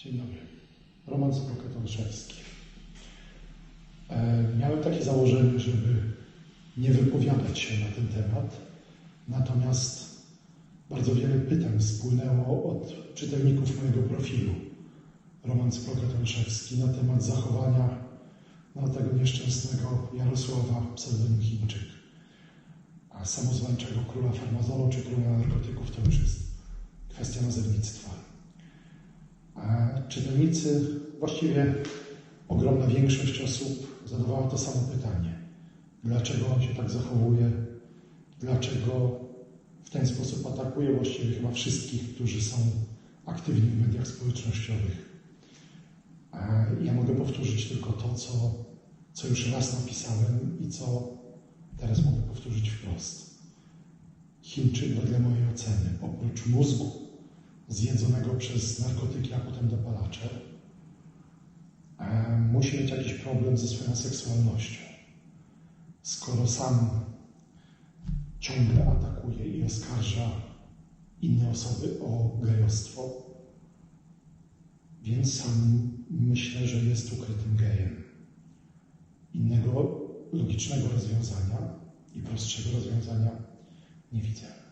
Dzień dobry. Roman Sprokatoszewski. E, Miałem takie założenie, żeby nie wypowiadać się na ten temat, natomiast bardzo wiele pytań spłynęło od czytelników mojego profilu Roman Sprokatoszewski na temat zachowania no, tego nieszczęsnego Jarosława, pseudonim Chińczyk, a samozwańczego króla farmazonu czy króla narkotyków to już jest kwestia nazewnictwa. Czytelnicy, właściwie ogromna większość osób zadawała to samo pytanie. Dlaczego on się tak zachowuje? Dlaczego w ten sposób atakuje właściwie chyba wszystkich, którzy są aktywni w mediach społecznościowych? Ja mogę powtórzyć tylko to, co, co już raz napisałem i co teraz mogę powtórzyć wprost. Chińczyk, wedle mojej oceny, oprócz mózgu zjedzonego przez narkotyki, a potem dopalacze, e, musi mieć jakiś problem ze swoją seksualnością. Skoro sam ciągle atakuje i oskarża inne osoby o gejostwo, więc sam myślę, że jest ukrytym gejem. Innego logicznego rozwiązania i prostszego rozwiązania nie widzę.